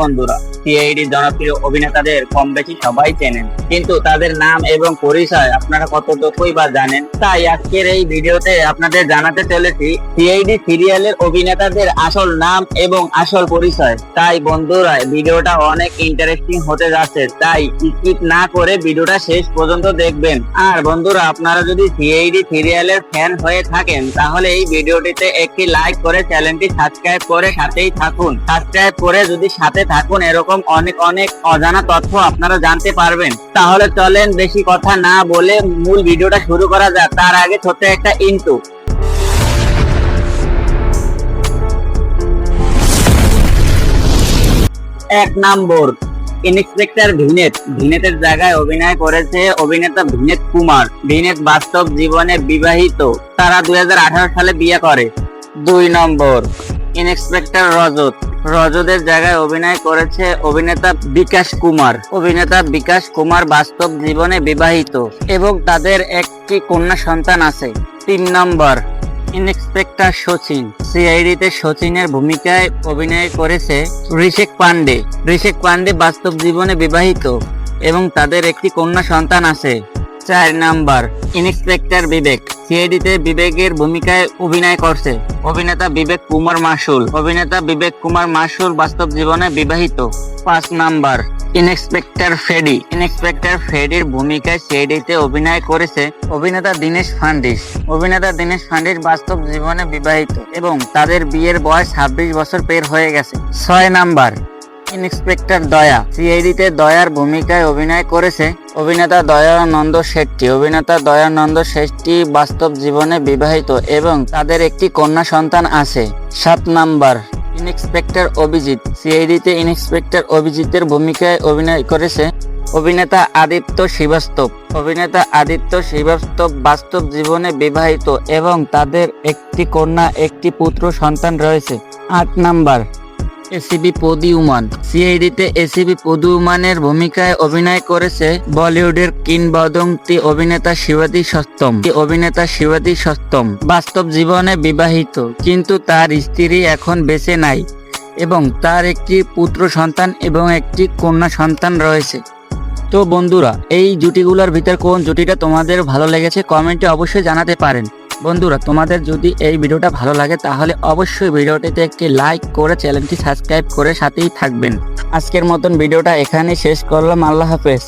বন্ধুরা সিআইডি জনপ্রিয় অভিনেতাদের কম বেশি সবাই চেনেন। কিন্তু তাদের নাম এবং পরিচয় আপনারা কতটুকুই বা জানেন, তাই আজকের এই ভিডিওতে আপনাদের জানাতে চলেছি সিআইডি সিরিয়ালের অভিনেতাদের আসল নাম এবং আসল পরিচয়। তাই বন্ধুরা, ভিডিওটা অনেক ইন্টারেস্টিং হতে যাচ্ছে, তাই স্কিপ না করে ভিডিওটা শেষ পর্যন্ত দেখবেন। আর বন্ধুরা, আপনারা যদি সিআইডি সিরিয়ালের ফ্যান হয়ে থাকেন, তাহলে এই ভিডিওটিতে একটি লাইক করে চ্যানেলটি সাবস্ক্রাইব করে সাথেই থাকুন। সাবস্ক্রাইব করে যদি সাথে থাকুন, এরকম অনেক অনেক অজানা তথ্য আপনারা জানতে পারবেন। তাহলে চলেন বেশি কথা না বলে মূল ভিডিওটা শুরু করা যাক। তার আগে ছোট্ট একটা ইন্টু এক নম্বর ইন্সপেক্টর ভিনেত। ভিনেতের জায়গায় অভিনয় করেছে অভিনেতা ভিনেত কুমার। ভিনেত বাস্তব জীবনে বিবাহিত। তারা দুই হাজার আঠারো সালে বিয়ে করে। দুই নম্বর ইন্সপেক্টর রজত। রজতের জায়গায় অভিনয় করেছে অভিনেতা বিকাশ কুমার। অভিনেতা বিকাশ কুমার বাস্তব জীবনে বিবাহিত এবং তাদের একটি কন্যা সন্তান আছে, তিন নম্বর। ইন্সপেক্টর সচিন। সিআইডিতে সচিনের ভূমিকায় অভিনয় করেছে ঋষিক পান্ডে ঋষিক পান্ডে বাস্তব জীবনে বিবাহিত এবং তাদের একটি কন্যা সন্তান আছে। চার নাম্বার, ইন্সপেক্টর বিবেক। সিআইডিতে বিবেকের ভূমিকায় অভিনয় করছে। অভিনেতা বিবেক কুমার মাসুল। অভিনেতা বিবেক কুমার মাসুল বাস্তব জীবনে বিবাহিত। পাঁচ নাম্বার, ইন্সপেক্টর ফেডি। ইন্সপেক্টর ফেডির ভূমিকায় সিআইডিতে অভিনয় করেছে অভিনেতা দীনেশ ফান্ডিস অভিনেতা দীনেশ ফান্ডিস বাস্তব জীবনে বিবাহিত এবং তাদের বিয়ের বয়স ছাব্বিশ বছর পের হয়ে গেছে। ছয় নাম্বার ইন্সপেক্টর দয়া সিআইডিতে দয়ার ভূমিকায় অভিনয় করেছে অভিনেতা দয়ানন্দ শেট্টি। অভিনেতা দয়ানন্দ শেট্টি বাস্তব জীবনে বিবাহিত এবং তাদের একটি কন্যা সন্তান আছে, সাত নাম্বার। ইন্সপেক্টর অভিজিৎ। সিআইডিতে ইন্সপেক্টর অভিজিতের ভূমিকায় অভিনয় করেছে অভিনেতা আদিত্য শ্রীবাস্তব। অভিনেতা আদিত্য শ্রীবাস্তব বাস্তব জীবনে বিবাহিত এবং তাদের একটি কন্যা, একটি পুত্র সন্তান রয়েছে, আট নাম্বার। এসিবি পদিউমান সিআইডিতে এসিবি পদিউমানের ভূমিকায় অভিনয় করেছে বলিউডের কিংবদন্তি অভিনেতা শিবাদী সস্তম অভিনেতা শিবাদী সস্তম বাস্তব জীবনে বিবাহিত, কিন্তু তার স্ত্রী এখন বেঁচে নাই এবং তার একটি পুত্র সন্তান এবং একটি কন্যা সন্তান রয়েছে। তো বন্ধুরা, এই জুটিগুলোর ভিতর কোন জুটিটা তোমাদের ভালো লেগেছে কমেন্টে অবশ্যই জানাতে পারেন। বন্ধুরা, তোমাদের যদি এই ভিডিওটা ভালো লাগে, তাহলে অবশ্যই ভিডিওটিতে একটি লাইক করে চ্যানেলটি সাবস্ক্রাইব করে সাথেই থাকবেন। আজকের মতন ভিডিওটা এখানে শেষ করলাম। আল্লাহ হাফেজ।